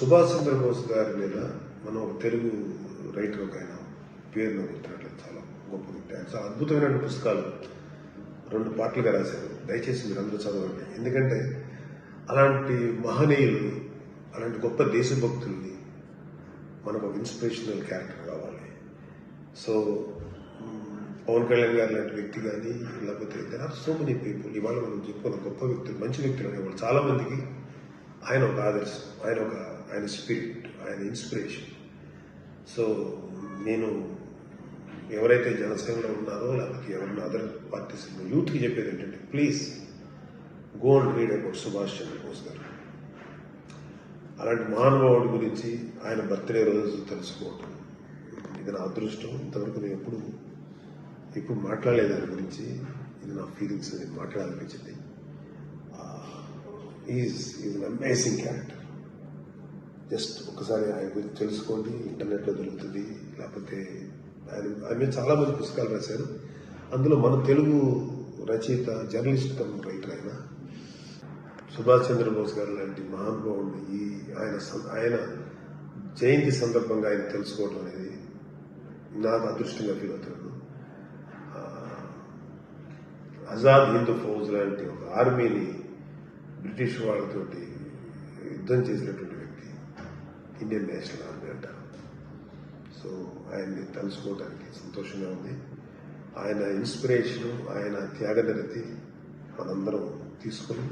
సుభాష్ చంద్రబోస్ గారి మీద మనం ఒక తెలుగు రైటర్ ఒక ఆయన పేరు నాకు గుర్తున్నట్లేదు చాలా గొప్ప వ్యక్తి. ఆయన చాలా అద్భుతమైన పుస్తకాలు రెండు పాటలుగా రాశారు. దయచేసి మీరు అందరూ చదవండి. ఎందుకంటే అలాంటి మహనీయుల్ని అలాంటి గొప్ప దేశభక్తుల్ని మనకు ఒక ఇన్స్పిరేషనల్ క్యారెక్టర్ కావాలి. సో పవన్ కళ్యాణ్ గారు లాంటి వ్యక్తి కానీ లేకపోతే there are so many people ఇవాళ మనం చెప్పుకున్న గొప్ప వ్యక్తులు మంచి వ్యక్తులు అనేవాళ్ళు చాలామందికి ఆయన ఒక ఆదర్శం ఆయన ఒక ఆయన స్పిరిట్ ఆయన ఇన్స్పిరేషన్ సో నేను ఎవరైతే జనసేనలో ఉన్నారో లేకపోతే ఎవరైనా అదర్ పార్టీస్ యూత్కి చెప్పేది ఏంటంటే please go and read about Subhash Chandra Bose garu. అలాంటి మహానుభావుడి గురించి ఆయన బర్త్డే రోజు తెలుసుకోవటం. ఇది నా అదృష్టం. ఇంతవరకు నేను ఎప్పుడు ఎప్పుడు మాట్లాడలేదు దాని గురించి. ఇది నా ఫీలింగ్స్ అది మాట్లాడాలనిపించింది. Is is amazing character just ఒకసారి ఆయన గురించి తెలుసుకోండి ఇంటర్నెట్లో దొరుకుతుంది లేకపోతే ఆయన ఆయన మీద చాలా మంది పుస్తకాలు రాశారు. అందులో మన తెలుగు రచయిత జర్నలిస్ట్ కమ్ రైటర్ ఆయన. సుభాష్ చంద్రబోస్ గారు లాంటి మహానుభావుడిని ఈ ఆయన ఆయన జయంతి సందర్భంగా ఆయన తెలుసుకోవడం అనేది నాకు అదృష్టంగా ఫీల్ అవుతున్నాను ఆజాద్ హిందూ ఫౌజ్ లాంటి ఒక ఆర్మీని బ్రిటిష్ వాళ్ళతోటి యుద్ధం చేసినటువంటి వ్యక్తి ఇండియన్ నేషనల్ ఆర్మీ అంటారు సో ఆయన్ని తలుసుకోవడానికి సంతోషంగా ఉంది. ఆయన ఇన్స్పిరేషన్ ఆయన త్యాగనిరతి మనందరం తీసుకుని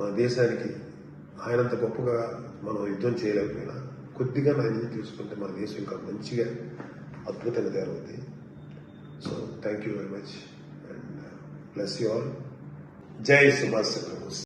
మన దేశానికి ఆయనంత గొప్పగా మనం యుద్ధం చేయలేకపోయినా కొద్దిగా ఆయన తీసుకుంటే మన దేశం ఇంకా మంచిగా అద్భుతంగా తయారవుతుంది so thank you very much and bless you all జై సుభాష్ చంద్రబోస్.